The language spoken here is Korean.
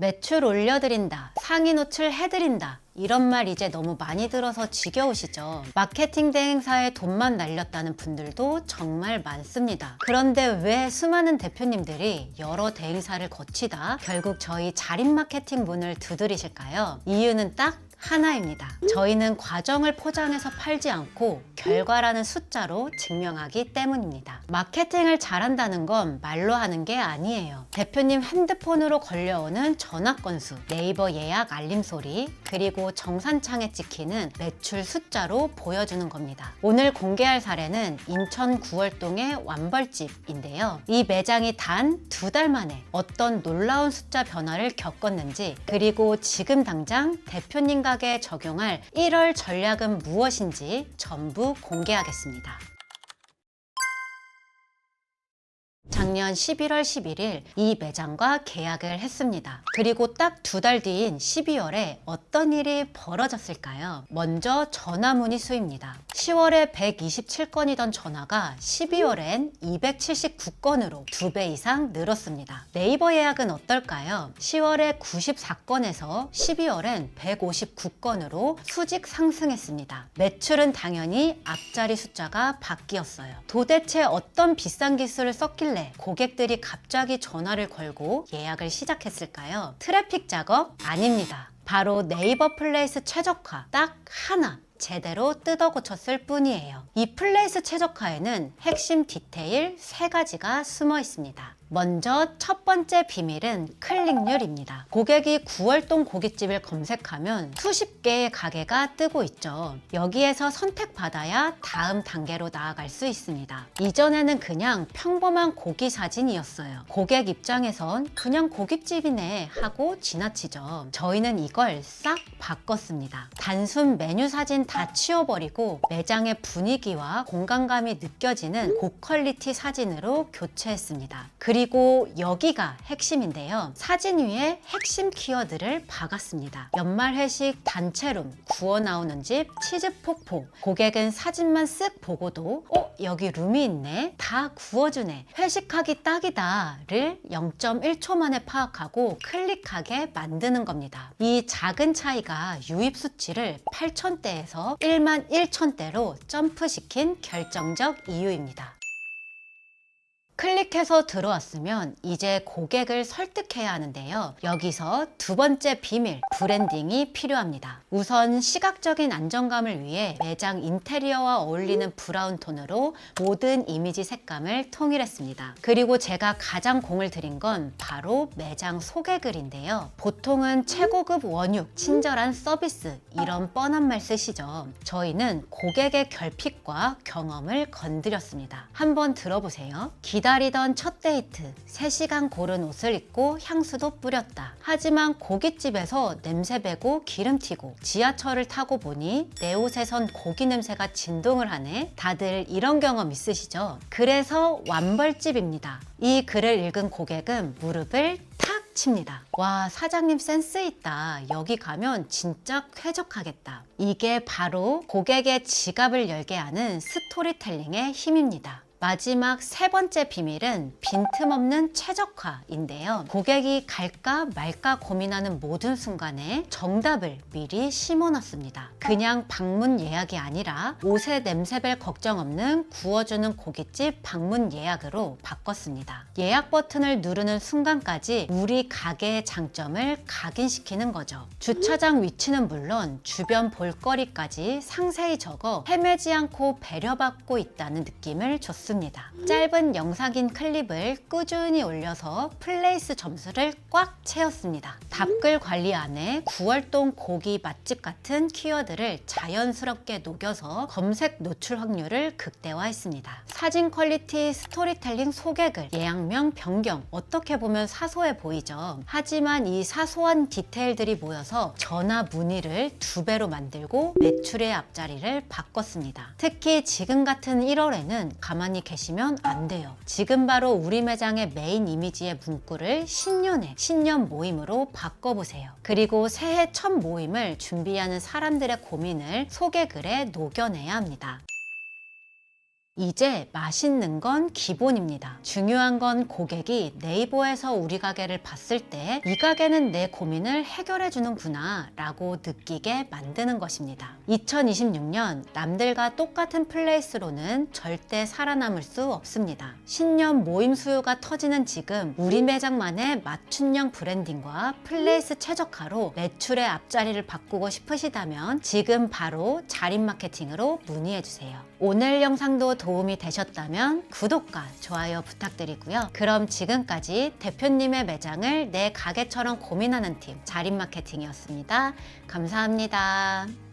매출 올려드린다, 상위 노출 해드린다. 이런 말 이제 너무 많이 들어서 지겨우시죠? 마케팅 대행사에 돈만 날렸다는 분들도 정말 많습니다. 그런데 왜 수많은 대표님들이 여러 대행사를 거치다 결국 저희 자립 마케팅 문을 두드리실까요? 이유는 딱 하나입니다. 저희는 과정을 포장해서 팔지 않고 결과라는 숫자로 증명하기 때문입니다. 마케팅을 잘한다는 건 말로 하는 게 아니에요. 대표님 핸드폰으로 걸려오는 전화 건수, 네이버 예약 알림 소리, 그리고 정산창에 찍히는 매출 숫자로 보여주는 겁니다. 오늘 공개할 사례는 인천 구월동의 완벌집인데요. 이 매장이 단 두 달 만에 어떤 놀라운 숫자 변화를 겪었는지, 그리고 지금 당장 대표님 가게에 적용할 1월 전략은 무엇인지 전부 공개하겠습니다. 작년 11월 11일 이 매장과 계약을 했습니다. 그리고 딱 두 달 뒤인 12월에 어떤 일이 벌어졌을까요? 먼저 전화 문의 수입니다. 10월에 127건이던 전화가 12월엔 279건으로 두배 이상 늘었습니다. 네이버 예약은 어떨까요? 10월에 94건에서 12월엔 159건으로 수직 상승했습니다. 매출은 당연히 앞자리 숫자가 바뀌었어요. 도대체 어떤 비싼 기술을 썼길래 고객들이 갑자기 전화를 걸고 예약을 시작했을까요? 트래픽 작업 아닙니다. 바로 네이버 플레이스 최적화 딱 하나 제대로 뜯어 고쳤을 뿐이에요. 이 플레이스 최적화에는 핵심 디테일 세 가지가 숨어 있습니다. 먼저 첫 번째 비밀은 클릭률입니다. 고객이 9월동 고깃집을 검색하면 수십 개의 가게가 뜨고 있죠. 여기에서 선택받아야 다음 단계로 나아갈 수 있습니다. 이전에는 그냥 평범한 고기 사진이었어요. 고객 입장에선 그냥 고깃집이네 하고 지나치죠. 저희는 이걸 싹 바꿨습니다. 단순 메뉴 사진 다 치워버리고 매장의 분위기와 공간감이 느껴지는 고퀄리티 사진으로 교체했습니다. 그리 고 여기가 핵심인데요. 사진 위에 핵심 키워드를 박았습니다. 연말 회식 단체룸, 구워 나오는 집, 치즈 폭포. 고객은 사진만 쓱 보고도 어? 여기 룸이 있네? 다 구워주네. 회식하기 딱이다를 0.1초 만에 파악하고 클릭하게 만드는 겁니다. 이 작은 차이가 유입 수치를 8,000대에서 1만 1,000대로 점프시킨 결정적 이유입니다. 클릭해서 들어왔으면 이제 고객을 설득해야 하는데요. 여기서 두 번째 비밀, 브랜딩이 필요합니다. 우선 시각적인 안정감을 위해 매장 인테리어와 어울리는 브라운 톤으로 모든 이미지 색감을 통일했습니다. 그리고 제가 가장 공을 들인 건 바로 매장 소개글인데요. 보통은 최고급 원육, 친절한 서비스 이런 뻔한 말 쓰시죠. 저희는 고객의 결핍과 경험을 건드렸습니다. 한번 들어보세요. 기다 리던 첫 데이트, 3시간 고른 옷을 입고 향수도 뿌렸다. 하지만 고깃집에서 냄새 배고 기름 튀고 지하철을 타고 보니 내 옷에선 고기 냄새가 진동을 하네. 다들 이런 경험 있으시죠? 그래서 완벌집입니다. 이 글을 읽은 고객은 무릎을 탁 칩니다. 와, 사장님 센스 있다. 여기 가면 진짜 쾌적하겠다. 이게 바로 고객의 지갑을 열게 하는 스토리텔링의 힘입니다. 마지막 세 번째 비밀은 빈틈없는 최적화인데요. 고객이 갈까 말까 고민하는 모든 순간에 정답을 미리 심어놨습니다. 그냥 방문 예약이 아니라 옷의 냄새별 걱정 없는 구워주는 고깃집 방문 예약으로 바꿨습니다. 예약 버튼을 누르는 순간까지 우리 가게의 장점을 각인시키는 거죠. 주차장 위치는 물론 주변 볼거리까지 상세히 적어 헤매지 않고 배려받고 있다는 느낌을 줬습니다. 짧은 영상인 클립을 꾸준히 올려서 플레이스 점수를 꽉 채웠습니다. 답글 관리 안에 9월동 고기 맛집 같은 키워드를 자연스럽게 녹여서 검색 노출 확률을 극대화했습니다. 사진 퀄리티, 스토리텔링 소개글, 예약명 변경 어떻게 보면 사소해 보이죠. 하지만 이 사소한 디테일들이 모여서 전화 문의를 두 배로 만들고 매출의 앞자리를 바꿨습니다. 특히 지금 같은 1월에는 가만히 계시면 안 돼요. 지금 바로 우리 매장의 메인 이미지의 문구를 신년회, 신년 모임으로 바꿔보세요. 그리고 새해 첫 모임을 준비하는 사람들의 고민을 소개글에 녹여내야 합니다. 이제 맛있는 건 기본입니다. 중요한 건 고객이 네이버에서 우리 가게를 봤을 때 이 가게는 내 고민을 해결해 주는구나 라고 느끼게 만드는 것입니다. 2026년 남들과 똑같은 플레이스로는 절대 살아남을 수 없습니다. 신년 모임 수요가 터지는 지금 우리 매장만의 맞춤형 브랜딩과 플레이스 최적화로 매출의 앞자리를 바꾸고 싶으시다면 지금 바로 자립 마케팅으로 문의해 주세요. 오늘 영상도 도움이 되셨다면 구독과 좋아요 부탁드리고요. 그럼 지금까지 대표님의 매장을 내 가게처럼 고민하는 팀 자립 마케팅이었습니다. 감사합니다.